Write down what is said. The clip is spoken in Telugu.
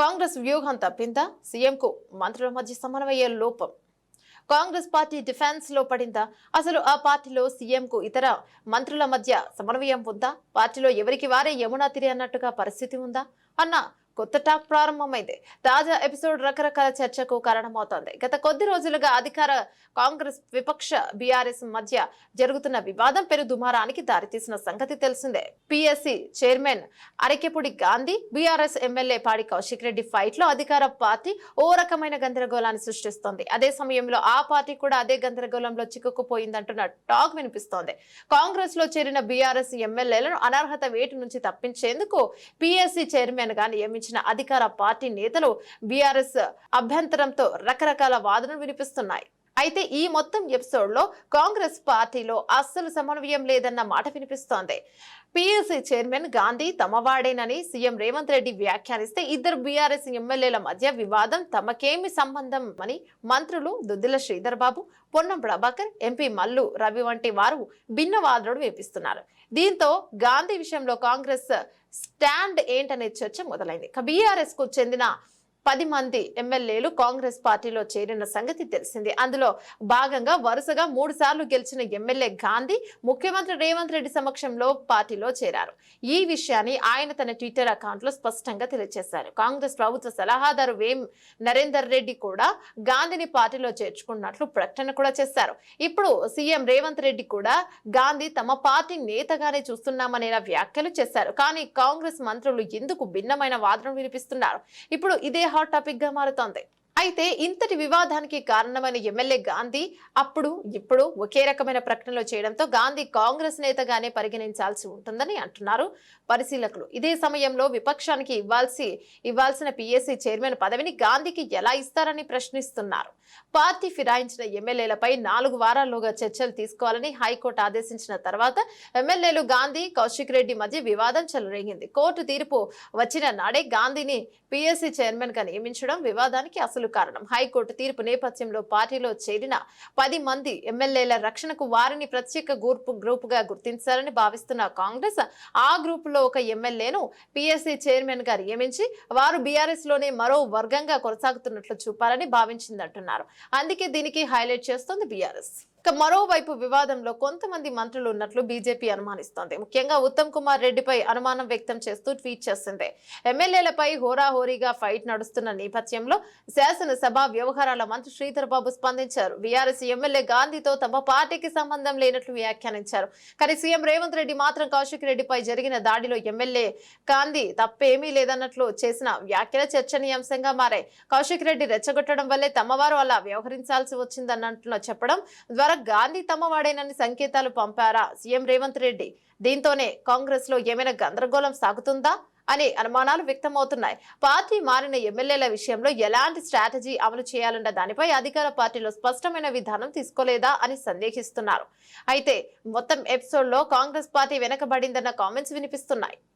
కాంగ్రెస్ వ్యూహం తప్పిందా? సీఎంకు మంత్రుల మధ్య సమన్వయ లోపం. కాంగ్రెస్ పార్టీ డిఫెన్స్లో పడిందా? అసలు ఆ పార్టీలో సీఎంకు ఇతర మంత్రుల మధ్య సమన్వయం ఉందా? పార్టీలో ఎవరికి వారే యమునా తిరి అన్నట్టుగా పరిస్థితి ఉందా? అన్న కొత్త టాక్ ప్రారంభమైంది. తాజా ఎపిసోడ్ రకరకాల చర్చకు కారణమవుతోంది. గత కొద్ది రోజులుగా అధికార కాంగ్రెస్ విపక్ష బీఆర్ఎస్ మధ్య జరుగుతున్న వివాదం పెరు దుమారానికి దారితీసిన సంగతి తెలిసిందే. PSC chairman Arekapudi Gandhi BRS MLA Padi Kaushik Reddy ఫైట్లో అధికార పార్టీ ఓ రకమైన గందరగోళాన్ని సృష్టిస్తోంది. అదే సమయంలో ఆ పార్టీ కూడా అదే గందరగోళంలో చిక్కుకుపోయిందంటున్న టాక్ వినిపిస్తోంది. కాంగ్రెస్లో చేరిన బీఆర్ఎస్ ఎమ్మెల్యేలను అనర్హత వేటు నుంచి తప్పించేందుకు పిఎస్సి చైర్మన్గా నియమించిన అధికార పార్టీ నేతలు బీఆర్ఎస్ అభ్యంతరంతో రకరకాల వాదనలు వినిపిస్తున్నాయి. అయితే ఈ మొత్తం ఎపిసోడ్లో కాంగ్రెస్ పార్టీలో అస్సలు సమన్వయం లేదన్న మాట వినిపిస్తోంది. పిఎస్సి చైర్మన్ గాంధీ తమవాడేనని సీఎం రేవంత్ రెడ్డి వ్యాఖ్యానిస్తే ఇద్దరు బీఆర్ఎస్ ఎమ్మెల్యేల మధ్య వివాదం తమకేమి సంబంధం అని మంత్రులు దుద్దిల శ్రీధర్ బాబు పొన్నం ప్రభాకర్ ఎంపీ మల్లు రవి వంటి వారు భిన్న వాదనలు దీంతో గాంధీ విషయంలో కాంగ్రెస్ స్టాండ్ ఏంటనే చర్చ మొదలైంది. బీఆర్ఎస్కు చెందిన పది మంది ఎమ్మెల్యేలు కాంగ్రెస్ పార్టీలో చేరిన సంగతి తెలిసింది. అందులో భాగంగా వరుసగా మూడు సార్లు గెలిచిన ఎమ్మెల్యే గాంధీ ముఖ్యమంత్రి రేవంత్ రెడ్డి సమక్షంలో పార్టీలో చేరారు. ఈ విషయాన్ని ఆయన తన ట్విట్టర్ అకౌంట్లో స్పష్టంగా తెలియజేశారు. కాంగ్రెస్ ప్రభుత్వ సలహాదారు వేం నరేందర్ రెడ్డి కూడా గాంధీని పార్టీలో చేర్చుకున్నట్లు ప్రకటన కూడా చేశారు. ఇప్పుడు సీఎం రేవంత్ రెడ్డి కూడా గాంధీ తమ పార్టీ నేతగానే చూస్తున్నామనే వ్యాఖ్యలు చేశారు. కానీ కాంగ్రెస్ మంత్రులు ఎందుకు భిన్నమైన వాదనలు వినిపిస్తున్నారు? ఇప్పుడు ఇదే హాట్ టాపిక్గా మారుతోంది. అయితే ఇంతటి వివాదానికి కారణమైన ఎమ్మెల్యే గాంధీ అప్పుడు ఇప్పుడు ఒకే రకమైన ప్రకటనలు చేయడంతో గాంధీ కాంగ్రెస్ నేతగానే పరిగణించాల్సి ఉంటుందని అంటున్నారు పరిశీలకులు. ఇదే సమయంలో విపక్షానికి ఇవ్వాల్సి ఇవ్వాల్సిన పిఎస్సి చైర్మన్ పదవిని గాంధీకి ఎలా ఇస్తారని ప్రశ్నిస్తున్నారు. పార్టీ ఫిరాయించిన ఎమ్మెల్యేలపై నాలుగు వారాల్లోగా చర్చలు తీసుకోవాలని హైకోర్టు ఆదేశించిన తర్వాత ఎమ్మెల్యేలు గాంధీ కౌశిక్ రెడ్డి మధ్య వివాదం చెలరేగింది. కోర్టు తీర్పు వచ్చిన నాడే గాంధీని పిఎస్సి చైర్మన్గా నియమించడం వివాదానికి అసలు కారణం. హైకోర్టు తీర్పు నేపథ్యంలో పార్టీలో చేరిన పది మంది ఎమ్మెల్యేల రక్షణకు వారిని ప్రత్యేక గ్రూప్ గ్రూప్గా గుర్తించాలని భావిస్తున్న కాంగ్రెస్ ఆ గ్రూప్లో ఒక ఎమ్మెల్యేను పిఎస్సీ చైర్మన్గా నియమించి వారు బీఆర్ఎస్లోనే మరో వర్గంగా కొనసాగుతున్నట్లు చూపాలని భావించిందంటున్నారు. అందుకే దీనికి హైలైట్ చేస్తోంది బీఆర్ఎస్. ఇక మరోవైపు వివాదంలో కొంతమంది మంత్రులు ఉన్నట్లు బీజేపీ అనుమానిస్తోంది. ముఖ్యంగా ఉత్తమ్ కుమార్ రెడ్డిపై అనుమానం వ్యక్తం చేస్తూ ట్వీట్ చేసింది. ఎమ్మెల్యేలపై హోరాహోరీగా ఫైట్ నడుస్తున్న నేపథ్యంలో శాసనసభ వ్యవహారాల మంత్రి శ్రీధర్ బాబు స్పందించారు. వీఆర్ఎస్ ఎమ్మెల్యే గాంధీతో తమ పార్టీకి సంబంధం లేనట్లు వ్యాఖ్యానించారు. కానీ సీఎం రేవంత్ రెడ్డి మాత్రం కౌశిక్ రెడ్డిపై జరిగిన దాడిలో ఎమ్మెల్యే గాంధీ తప్పేమీ లేదన్నట్లు చేసిన వ్యాఖ్యల చర్చనీయాంశంగా మారాయి. కౌశిక్ రెడ్డి రెచ్చగొట్టడం వల్లే తమవారు అలా వ్యవహరించాల్సి వచ్చిందన్నట్లు చెప్పడం ద్వారా గాంధీ తమ వాడేనని సంకేతాలు పంపారా సీఎం రేవంత్ రెడ్డి? దీంతోనే కాంగ్రెస్లో ఏమైనా గందరగోళం సాగుతుందా అనే అనుమానాలు వ్యక్తమవుతున్నాయి. పార్టీ మారిన ఎమ్మెల్యేల విషయంలో ఎలాంటి స్ట్రాటజీ అమలు చేయాలన్న దానిపై అధికార పార్టీలో స్పష్టమైన విధానం తీసుకోలేదా అని సందేహిస్తున్నారు. అయితే మొత్తం ఎపిసోడ్లో కాంగ్రెస్ పార్టీ వెనకబడిందన్న కామెంట్స్ వినిపిస్తున్నాయి.